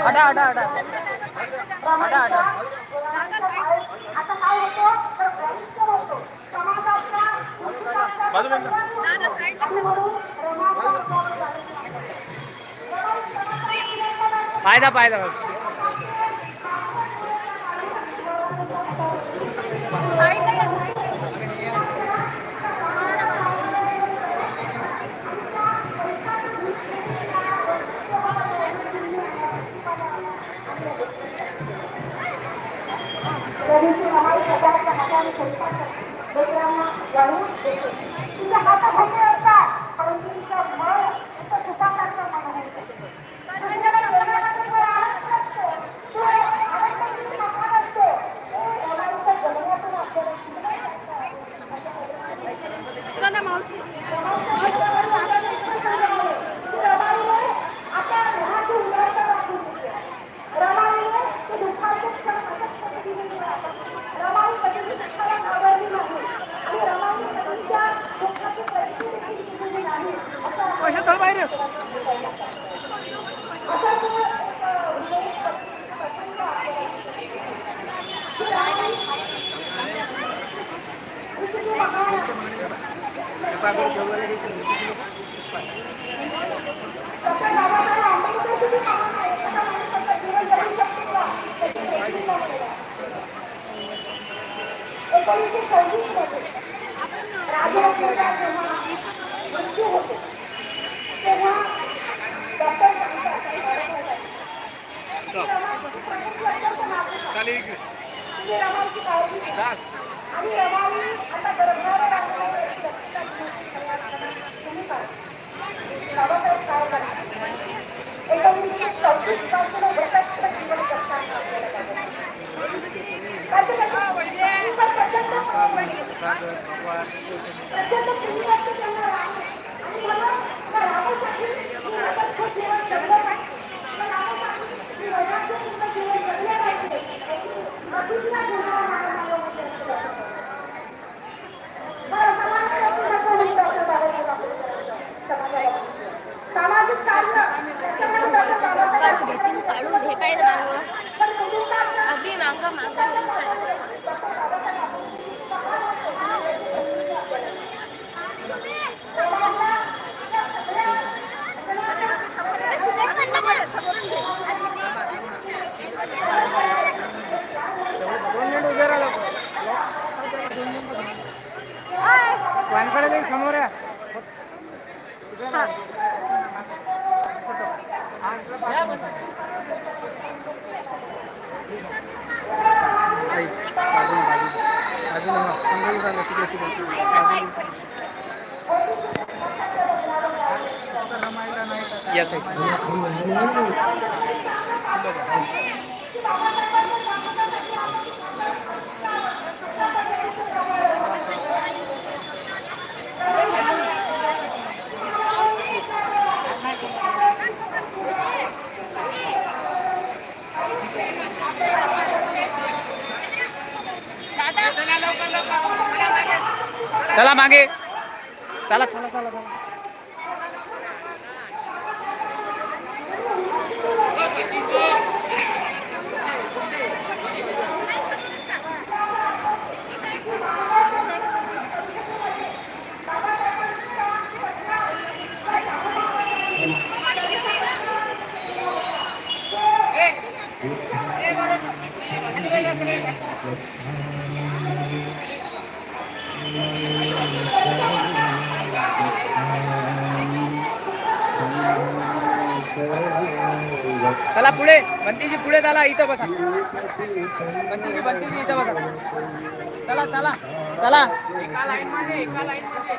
अडा अडा अडा अडा अडा पायदा पायदा चला एकोणीसशे सव्वीसमध्ये जेव्हा मृत्यू होते तेव्हा डॉक्टर रमाईची काळजी आणि रमाई आता बाबासाहेब काय एकोणीसशे पासून घटस्थ जीवन जगताना आपल्याला काय प्रचंड प्रचंड प्रियवाक्य त्यांना राम आणि मला त्या रामासाठी मी अकस्थ जीवन जगलं नाही. त्या रामासाठी मी वैराग्य पूर्ण जीवन जगले पाहिजे. अतिथीला घेणारा माझा मानव म्हणजे असं वाटतं. बरं, समाजाला नको म्हणून डॉक्टर बाबासाहेब आंबेडकर समाजाला सामाजिक कार्य त्याच्यामुळे डॉक्टर बाबासाहेब घेतील काढून काय मागं अगदी मागं मागं दोन मिनिट उभे राहा वानकडे समोर या या साईड चला मागे चला चला चला चला चला पुढे. बंटीजी पुढे चला इथं बसा. बंटीजी बंटीजी इथं बसा. चला चला चला. एका लाईन मध्ये एका लाईन मध्ये.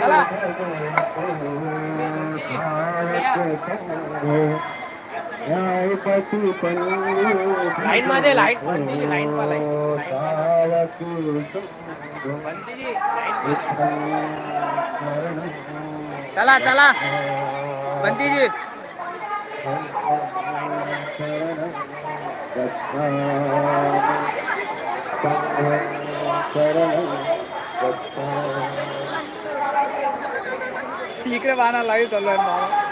चला. लाईन मध्ये लाइट बंदीची लाईन पा चला चला. बंदीजी. इकडे बाणा लाईव्ह चालू आहे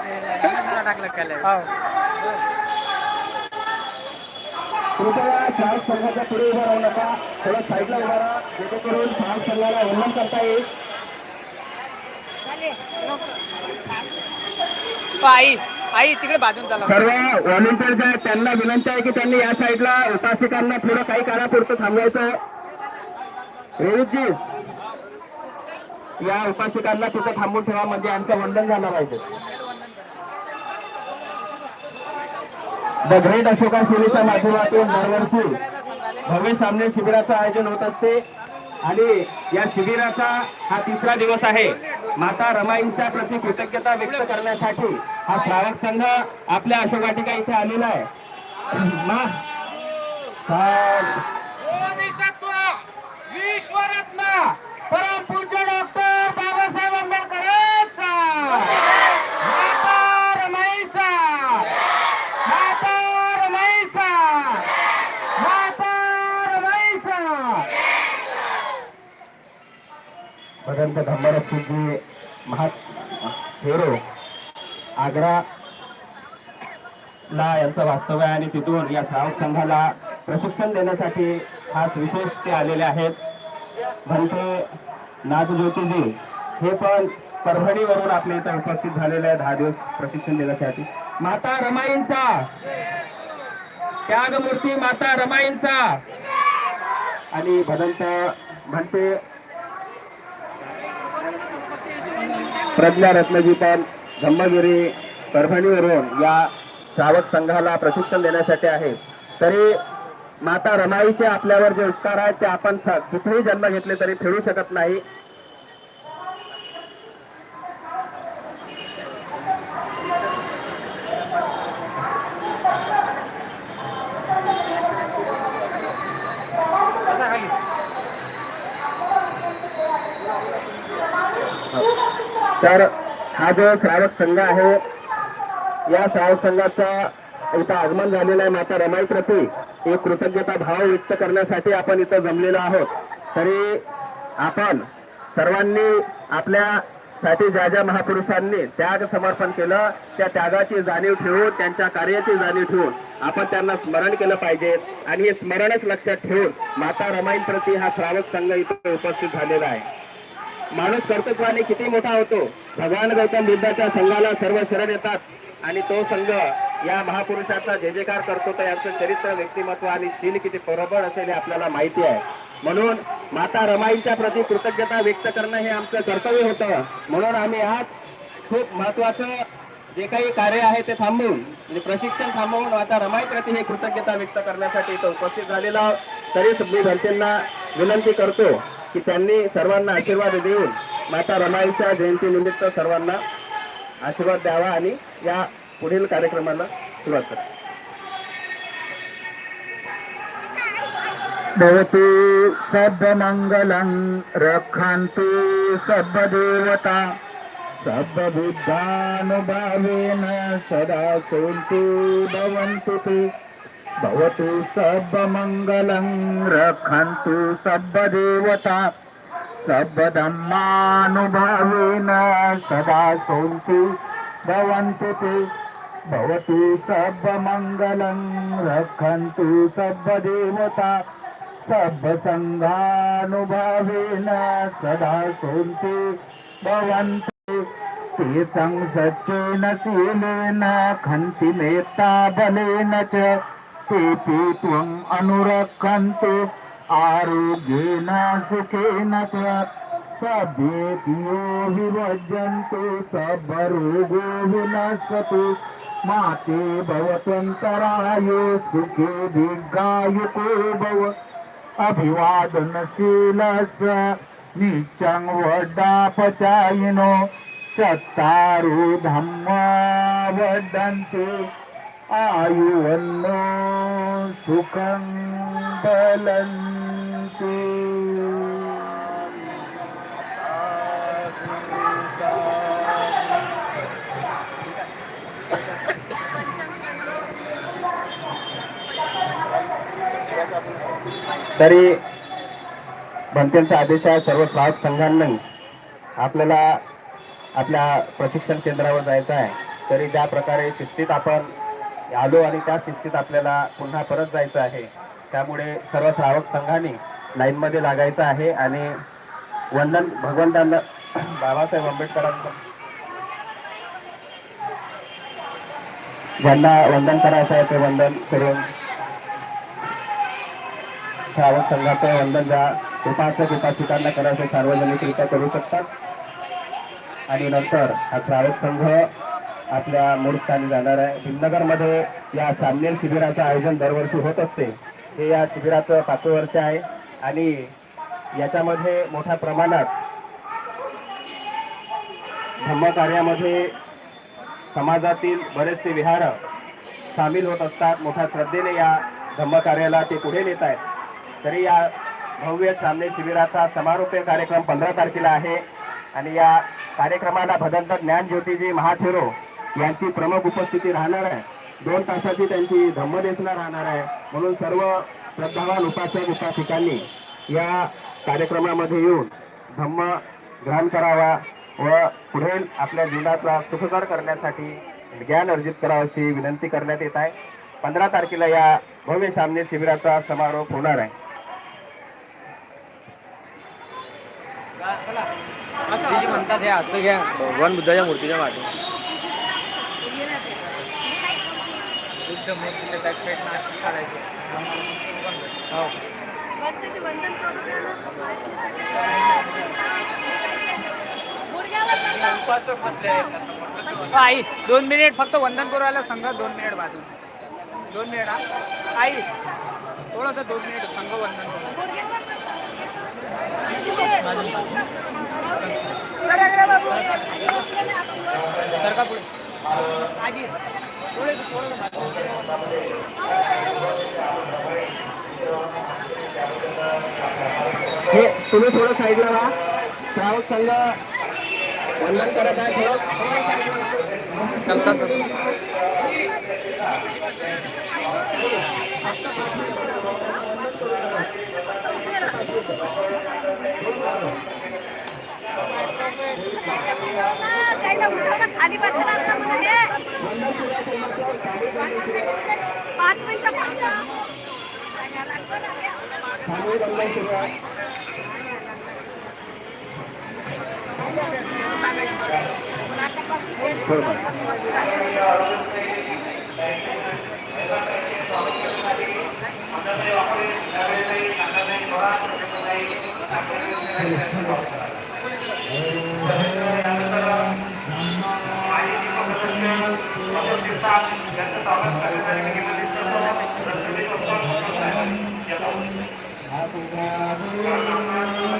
टाकलं केलं कृपया चार संघाच्या पुढे उभा राहू नका थोडं साईडला उभा राहा जेणेकरून चार संघाला वंदन करता येईल आई आई तिकडे बाजून चला. सर्व व्हॉलेंटियर्स आहेत त्यांना विनंती आहे की त्यांनी या साईडला उपासिकांना थोडं काही काळापुरतं थांबवायचं. रोहितजी या उपासिकांना तिथं थांबून ठेवा म्हणजे आमचं वंदन झालं पाहिजे. द ग्रेट अशोका सेवेच्या माध्यमातून दरवर्षी भव्य सामने शिबिराचं आयोजन होत असते. आणि या शिबिराचा हा तिसरा दिवस आहे. माता रमाईंच्या प्रति कृतज्ञता व्यक्त करण्यासाठी हा श्रावक संघ आपल्या अशोकाटिका इथे आलेला आहे. मा- संत धम्मरथजी महात फेरो आग्रा ला यांचं वास्तव्य आहे आणि तिथून या श्रावक संघाला प्रशिक्षण देण्यासाठी खास विशेष ते आलेले आहेत. म्हणते नागज्योतीजी हे पण परभणीवरून आपल्या इथं उपस्थित झालेले आहे दहा दिवस प्रशिक्षण देण्यासाठी. माता रमाईंचा! त्यागमूर्ती माता रमाईंचा! आणि भदंत भंते प्रज्ञा रत्नजीपन धम्मगिरी परभणीवरून या श्रावक संघाला प्रशिक्षण देण्यासाठी आहे. तरी माता रमाईचे आपल्यावर जे उपकार आहेत ते आपण स- कुठेही जन्म घेतले तरी फेडू शकत नाही. तर हा जो श्रावक संघ आहे या श्रावक संघाचा इथं आगमन झालेलं आहे माता रमाई प्रती एक कृतज्ञता भाव व्यक्त करण्यासाठी आपण इथं जमलेलो आहोत. तरी आपण सर्वांनी आपल्यासाठी ज्या ज्या महापुरुषांनी त्याग समर्पण केलं त्या त्यागाची जाणीव ठेवून त्यांच्या कार्याची जाणीव ठेवून आपण त्यांना स्मरण केलं पाहिजे. आणि हे स्मरणच लक्षात ठेवून माता रमाईंप्रती हा श्रावक संघ इथं उपस्थित झालेला आहे. माणूस कर्तृत्वाने किती मोठा होतो भगवान गौतम बुद्धाच्या संघाला सर्व शरण येतात. आणि तो संघ या महापुरुषाचा जे जेकार करतो तर यांचं चरित्र व्यक्तिमत्व आणि शील किती प्रबळ असेल हे आपल्याला माहिती आहे. म्हणून माता रमाईंच्या प्रती कृतज्ञता व्यक्त करणं हे आमचं कर्तव्य होतं. म्हणून आम्ही आज खूप महत्वाचं जे काही कार्य आहे ते थांबवून म्हणजे प्रशिक्षण थांबवून माता रमाई प्रती हे कृतज्ञता व्यक्त करण्यासाठी इथं उपस्थित झालेला आहोत. तरीच मी घरच्यांना विनंती करतो की त्यांनी सर्वांना आशीर्वाद देऊन माता रमाईच्या जयंतीनिमित्त सर्वांना आशीर्वाद द्यावा आणि या पुढील कार्यक्रमाला सुरुवात करा. भवतु सर्वमङ्गलं रक्षन्तु सर्वदेवता सर्वबुद्धानुभावेन सदा सन्तु भवन्तु ते। भवतु सर्वमङ्गलं रक्षन्तु सर्वदेवता सर्वधर्मानुभावेन सदा सन्तु भवन्तु ते भवतु सर्वमङ्गलं रक्षन्तु सर्वदेवता सर्वसङ्घानुभावेन सदा सन्तु भवन्तु ते संसच्चेन शीलेन खन्ति मेत्ता बलेन च ते त्वम् अनुरक्षन्तु आरोग्येन सुखेन च। सभ्येतियो विभजन्तु सर्वरोगो विनश्यतु माते भवतन्तरायो सुखे दीर्घायुको भव। अभिवादनशीलस नीचं वडापचायिनो चत्तारो धम्मा वदन्ति। आयुवन्नो सुखं बलन्ति तरी भंतेंचा आदेश आहे सर्व श्रावक संघांनी आपल्याला आपल्या प्रशिक्षण केंद्रावर जायचं आहे. तरी ज्या प्रकारे शिस्तीत आपण आलो आणि त्या शिस्तीत आपल्याला पुन्हा परत जायचं आहे. त्यामुळे सर्व श्रावक संघाने लाईनमध्ये लागायचं आहे आणि वंदन भगवंतांना बाबासाहेब आंबेडकरांचं ज्यांना वंदन करायचं आहे ते वंदन करून श्रावक संघाचं वंदन ज्या उपासक उपासिकांना करायचं सार्वजनिकरित्या करू शकतात. आणि नंतर हा श्रावक संघ आपल्या मूळ स्थानी जाणार आहे. भीमनगरमध्ये या सामनेल शिबिराचं आयोजन दरवर्षी होत असते. हे या शिबिराचं पाचवं वर्ष आहे. आणि याच्यामध्ये मोठ्या प्रमाणात धम्मकार्यामध्ये समाजातील बरेचसे विहार सामील होत असतात. मोठ्या श्रद्धेने या धम्मकार्याला ते पुढे नेत आहेत. तरी या भव्य सामने शिबिराचा समारोप कार्यक्रम पंधरा तारखेला आहे. आणि या कार्यक्रमाला भदंत ज्ञानज्योतीजी महाथेरो यांची प्रमुख उपस्थिती राहणार आहे. दोन तासाची त्यांची धम्मदेशना राहणार आहे. म्हणून सर्व श्रद्धावान उपासक उपासिकांनी या कार्यक्रमामध्ये येऊन धम्म ग्रहण करावा व पुढे आपल्या जीवनाचा सुखकर करण्यासाठी ज्ञान अर्जित करावं अशी विनंती करण्यात येत आहे. पंधरा तारखेला या भव्य सामने शिबिराचा समारोप होणार आहे. असं म्हणतात हे असं घ्या भगवान बुद्धाच्या मूर्तीच्या मागे. बुद्ध मूर्तीच्या बॅक साईडनं असंच काढायचं. हो उपासक बसले आहेत ना समोर. आई दोन मिनिट फक्त वंदन करू राहिला संघ दोन मिनिट बाजू दोन मिनिट हा. आई थोडंसं दोन मिनिट संघ वंदन करू. सरका पुढे. आजी थोडे थोडं हे तुम्ही थोडं साईडला राहा. श्रावक संघ वंदन करत आहे थोडं. चल चल चल. खाली बसायला. पाच मिनिटं फक्त. सामूहिक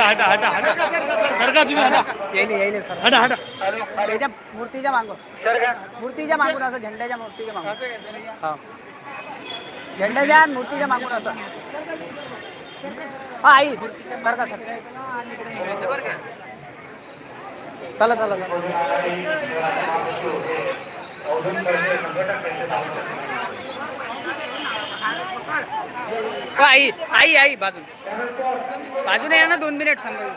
हटा हटा हटा हटा. सरका तुम्ही हटा. येईल येईल सर हटा हटा. त्याच्या मूर्तीच्या मागं मूर्तीच्या मागून असं झेंड्याच्या मूर्तीच्या मागून. हा. झेंड्याच्या मूर्तीच्या मागून असं. हा आई. सरका सर चला चला चला. आई आई आई बाजू बाजून या ना दोन मिनिट सांगा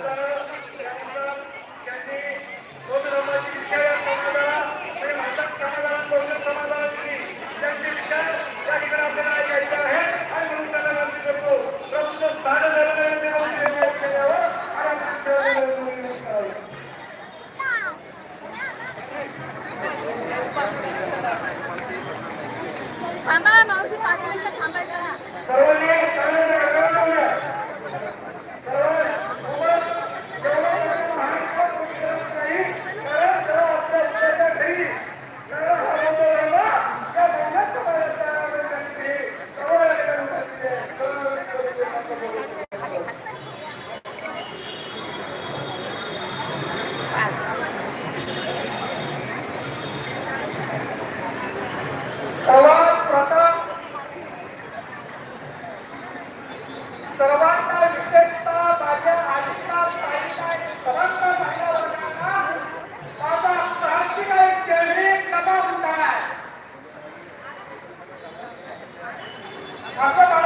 তার মানে ¡Acá,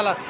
Salas.